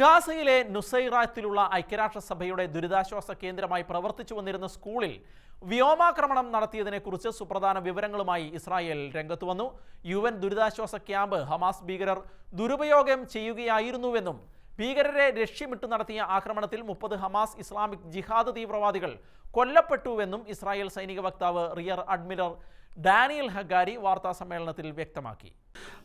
ഗാസയിലെ നുസൈറാത്തിലുള്ള ഐക്യരാഷ്ട്രസഭയുടെ ദുരിതാശ്വാസ കേന്ദ്രമായി പ്രവർത്തിച്ചു വന്നിരുന്ന സ്കൂളിൽ വ്യോമാക്രമണം നടത്തിയതിനെക്കുറിച്ച് സുപ്രധാന വിവരങ്ങളുമായി ഇസ്രായേൽ രംഗത്ത് വന്നു. യു എൻ ദുരിതാശ്വാസ ക്യാമ്പ് ഹമാസ് ഭീകരർ ദുരുപയോഗം ചെയ്യുകയായിരുന്നുവെന്നും ഭീകരരെ ലക്ഷ്യമിട്ട് നടത്തിയ ആക്രമണത്തിൽ മുപ്പത് ഹമാസ് ഇസ്ലാമിക് ജിഹാദ് തീവ്രവാദികൾ കൊല്ലപ്പെട്ടുവെന്നും ഇസ്രായേൽ സൈനിക വക്താവ് റിയർ അഡ്മിറൽ ഡാനിയൽ ഹഗാരി വാർത്താ സമ്മേളനത്തിൽ വ്യക്തമാക്കി.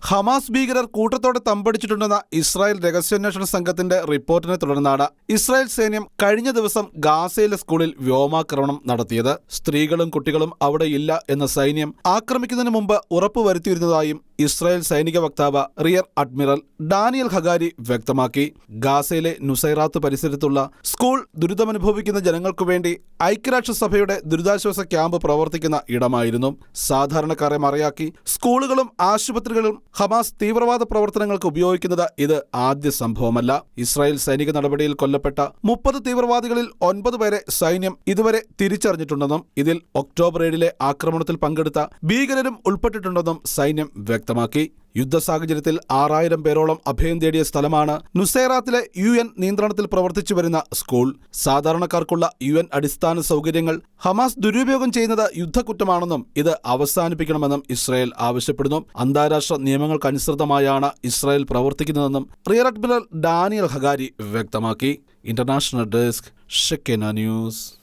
ഹമാസ് ഭീകരർ കൂട്ടത്തോടെ തമ്പടിച്ചിട്ടുണ്ടെന്ന ഇസ്രായേൽ രഹസ്യാന്വേഷണ സംഘത്തിന്റെ റിപ്പോർട്ടിനെ തുടർന്നാണ് ഇസ്രായേൽ സൈന്യം കഴിഞ്ഞ ദിവസം ഗാസയിലെ സ്കൂളിൽ വ്യോമാക്രമണം നടത്തിയത്. സ്ത്രീകളും കുട്ടികളും അവിടെ ഇല്ല എന്ന സൈന്യം ആക്രമിക്കുന്നതിന് മുമ്പ് ഉറപ്പുവരുത്തിയിരുന്നതായും ഇസ്രായേൽ സൈനിക വക്താവ് റിയർ അഡ്മിറൽ ഡാനിയൽ ഹഗാരി വ്യക്തമാക്കി. ഗാസയിലെ നുസൈറാത്ത് പരിസരത്തുള്ള സ്കൂൾ ദുരിതമനുഭവിക്കുന്ന ജനങ്ങൾക്കു വേണ്ടി ഐക്യരാഷ്ട്രസഭയുടെ ദുരിതാശ്വാസ ക്യാമ്പ് പ്രവർത്തിക്കുന്ന ഇടമായിരുന്നു. സാധാരണക്കാരെ മറയാക്കി സ്കൂളുകളും ആശുപത്രികളും ഹമാസ് തീവ്രവാദ പ്രവർത്തനങ്ങൾക്ക് ഉപയോഗിക്കുന്നത് ഇത് ആദ്യ സംഭവമല്ല. ഇസ്രായേൽ സൈനിക നടപടിയിൽ കൊല്ലപ്പെട്ട മുപ്പത് തീവ്രവാദികളിൽ ഒൻപത് പേരെ സൈന്യം ഇതുവരെ തിരിച്ചറിഞ്ഞിട്ടുണ്ടെന്നും ഇതിൽ ഒക്ടോബർ ഏഴിലെ ആക്രമണത്തിൽ പങ്കെടുത്ത ഭീകരരും ഉൾപ്പെട്ടിട്ടുണ്ടെന്നും സൈന്യം വ്യക്തമാക്കി. യുദ്ധ സാഹചര്യത്തിൽ ആറായിരം പേരോളം അഭയം തേടിയ സ്ഥലമാണ് നുസൈറാത്തിലെ യു എൻ നിയന്ത്രണത്തിൽ പ്രവർത്തിച്ചു വരുന്ന സ്കൂൾ. സാധാരണക്കാർക്കുള്ള യു എൻ അടിസ്ഥാന സൗകര്യങ്ങൾ ഹമാസ് ദുരുപയോഗം ചെയ്യുന്നത് യുദ്ധക്കുറ്റമാണെന്നും ഇത് അവസാനിപ്പിക്കണമെന്നും ഇസ്രായേൽ ആവശ്യപ്പെടുന്നു. അന്താരാഷ്ട്ര നിയമങ്ങൾക്കനുസൃതമായാണ് ഇസ്രായേൽ പ്രവർത്തിക്കുന്നതെന്നും റിയർ അഡ്മിറൽ ഡാനിയൽ ഹഗാരി വ്യക്തമാക്കി. International desk Shekinah news.